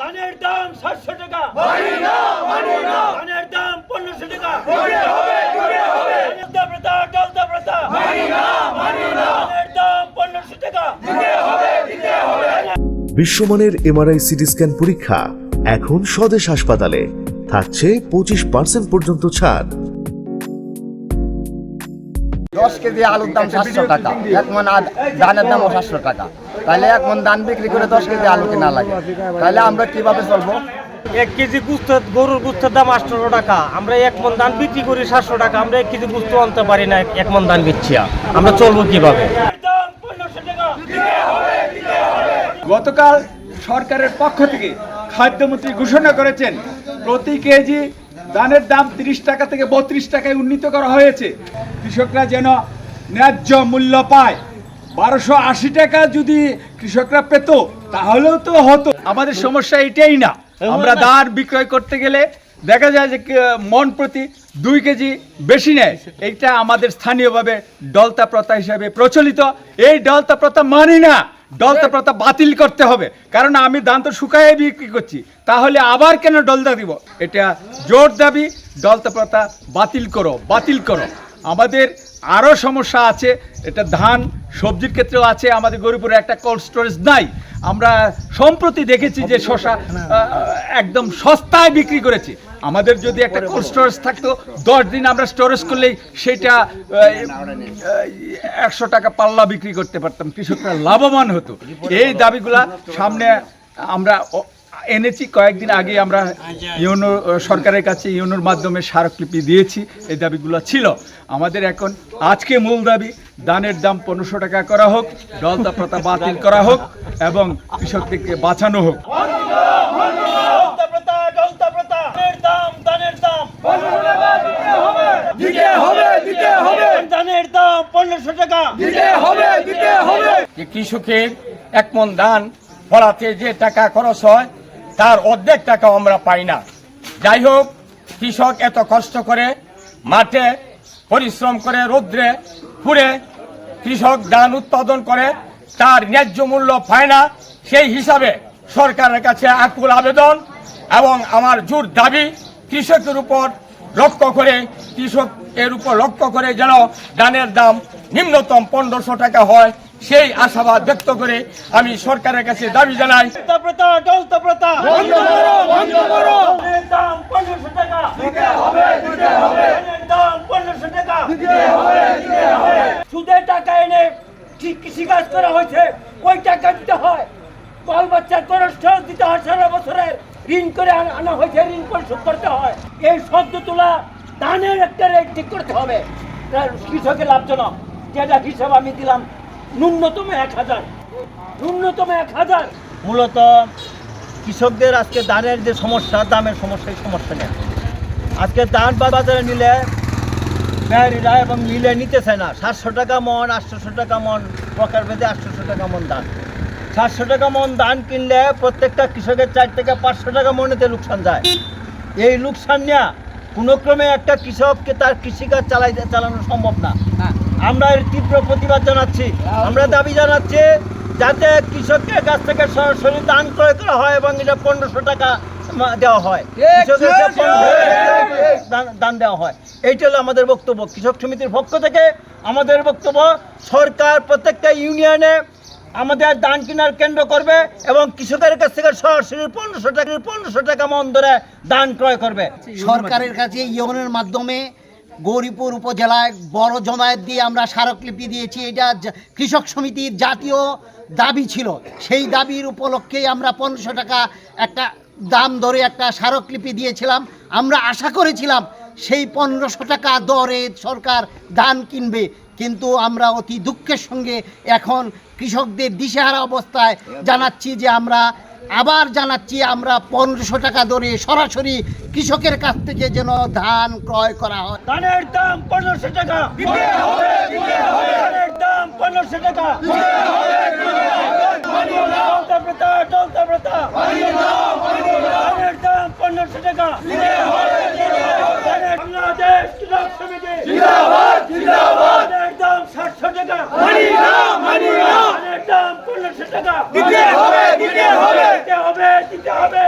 ধানের দাম সাতশো টাকা। ধানের দাম পনেরোশো টাকা। প্রথা জলদা প্রথা। ধানের দাম পনেরোশো টাকা। বিশ্বমানের এমআরআই সিটি স্ক্যান পরীক্ষা এখন স্বদেশ হাসপাতালে। থাকছে পঁচিশ পার্সেন্ট পর্যন্ত ছাড়। দশ কেজি আলুর দাম সাতশো টাকা। এক মন ধানের দামও সাতশো টাকা। তাহলে এক মন ধান বিক্রি করে দশ কেজি আলু কেনা লাগে। তাহলে আমরা কীভাবে চলবো? এক কেজি গুস্ত গরুর গুস্তের দাম আটশো টাকা। আমরা এক মন ধান বিক্রি করি সাতশো টাকা। আমরা এক কেজি গুস্ত আনতে পারি না এক মন ধান বিচ্ছি আমরা চলবো কীভাবে? দাম গতকাল সরকারের পক্ষ থেকে খাদ্যমন্ত্রী ঘোষণা করেছেন প্রতি কেজি ধানের দাম তিরিশ টাকা থেকে বত্রিশ টাকায় উন্নীত করা হয়েছে। কৃষকরা যেন ন্যায্য মূল্য পায়। বারোশো আশি টাকা যদি কৃষকরা পেত, তাহলেও তো হতো। আমাদের সমস্যা এটাই না। আমরা ধান বিক্রয় করতে গেলে দেখা যায় যে মন প্রতি দুই কেজি বেশি নেয়। এইটা আমাদের স্থানীয়ভাবে ডলতা প্রথা হিসাবে প্রচলিত। এই ডলতা প্রথা মানি না। ডলতা প্রথা বাতিল করতে হবে। কারণ আমি ধান তো শুকায় বিক্রি করছি। তাহলে আবার কেন ডলতা দিব? এটা জোর দাবি ডলতা প্রথা বাতিল করো বাতিল করো। আমাদের আরও সমস্যা আছে, এটা ধান, সবজির ক্ষেত্রেও আছে, আমাদের গরিপুরে একটা কোল্ড স্টোরেজ নাই। আমরা সম্প্রতি দেখেছি যে শশা একদম সস্তায় বিক্রি করেছি। আমাদের যদি একটা কোল্ড স্টোরেজ থাকতো দশ দিন আমরা স্টোরেজ করলেই সেটা একশো টাকা পাল্লা বিক্রি করতে পারতাম কৃষকরা লাভবান হতো। এই দাবিগুলা সামনে আমরা এনেছি কয়েকদিন আগে আমরা ইউনো সরকারের কাছে ইউনোর মাধ্যমে স্মারকলিপি দিয়েছি এই দাবিগুলো ছিল। আমাদের এখন আজকে মূল দাবি দানের দাম পনেরোশো টাকা করা হোক ডলতা প্রথা বাতিল করা হোক এবং কৃষকদেরকে বাঁচানো হোক জলদা প্রথা জলদা প্রথা ধানের দাম ধানের দাম দিতে হবে দিতে হবে ধানের দাম পনেরোশো টাকা। দিতে হবে দিতে হবে। যে কৃষকের এক মন ধান ফলাতে যে টাকা খরচ হয় তার অর্ধেক টাকা আমরা পাই না। যাই হোক কৃষক এত কষ্ট করে মাঠে পরিশ্রম করে রৌদ্রে পুড়ে কৃষক ধান উৎপাদন করে তার ন্যায্য মূল্য পায় না। সেই হিসাবে সরকারের কাছে আকুল আবেদন এবং আমার জোর দাবি কৃষকের উপর লক্ষ্য করে কৃষক এর উপর লক্ষ্য করে যেন ধানের দাম নিম্নতম পনেরোশো টাকা হয়। সেই আশাবাদ ব্যক্ত করে আমি সরকারের কাছে দাবি জানাই, সুদের টাকা এনে ঠিক কৃষিকাজ করা হয়েছে, ওই টাকা দিতে হয়। বাল বাচ্চার খরচ দিতে হয় সারা বছরের। ঋণ করে আনা হয়েছে, ঋণ পরিশোধ করতে হয়। এই শব্দ তোলা ধানের একটা রেট ঠিক করতে হবে। কৃষকের লাভজনক। যেটা হিসাব আমি দিলাম, ন্যূনতম এক হাজার। ন্যূনতম এক হাজার। মূলত কৃষকদের আজকে ধানের যে সমস্যা, দামের সমস্যা, এই সমস্যা নেই আজকে ধান বাজারে নিলে ব্যাপারীরা এবং মিলে নিতেছে না। সাতশো টাকা মন, আটশোশো টাকা মন প্রকার ভেদে আটশোশো টাকা মন ধান। সাতশো টাকা মন ধান কিনলে প্রত্যেকটা কৃষকের চার থেকে পাঁচশো টাকা মনেতে লোকসান যায়। এই লোকসান নেওয়া কোনো ক্রমে একটা কৃষককে তার কৃষিকাজ চালাই চালানো সম্ভব না। আমরা এর তীব্র প্রতিবাদ জানাচ্ছি। আমরা দাবি জানাচ্ছি যাতে কৃষকের কাছ থেকে সরাসরি দান ক্রয় করা হয় এবং এটা পনেরোশো টাকা দেওয়া হয়। কৃষকের কাছে 1500 টাকা দান- দান দেওয়া হয়। এইটা হলো আমাদের বক্তব্য। কৃষক সমিতির পক্ষ থেকে আমাদের বক্তব্য সরকার প্রত্যেকটা ইউনিয়নে আমাদের দান কেনার কেন্দ্র করবে এবং কৃষকের কাছ থেকে সরাসরি পনেরোশো টাকা পনেরোশো টাকা মন ধরে দান ক্রয় করবে। সরকারের কাছে ইউনিয়নের মাধ্যমে গৌরীপুর উপজেলায় বড় জমায়েত দিয়ে আমরা স্মারকলিপি দিয়েছি। এটা কৃষক সমিতির জাতীয় দাবি ছিল। সেই দাবির উপলক্ষেই আমরা পনেরোশো টাকা একটা দাম ধরে একটা স্মারকলিপি দিয়েছিলাম। আমরা আশা করেছিলাম সেই পনেরোশো টাকা দরে সরকার ধান কিনবে। কিন্তু আমরা অতি দুঃখের সঙ্গে এখন কৃষকদের দিশেহারা অবস্থায় জানাচ্ছি যে আমরা আবার জানাচ্ছি আমরা পনেরোশো টাকা দরে সরাসরি কৃষকের কাছ থেকে যেন ধান ক্রয় করা হয়। ধানের দাম পনেরোশো টাকা। ধানের দাম পনেরোশো টাকা। চলতে প্রথা চলতে প্রথা ধানের দাম পনেরোশো টাকা। বাংলাদেশ কৃষক সমিতি ধানের দাম সাতশো টাকা ধানের দাম পনেরোশো টাকা। দিতে হবে দিতে হবে। দিতে হবে দিতে হবে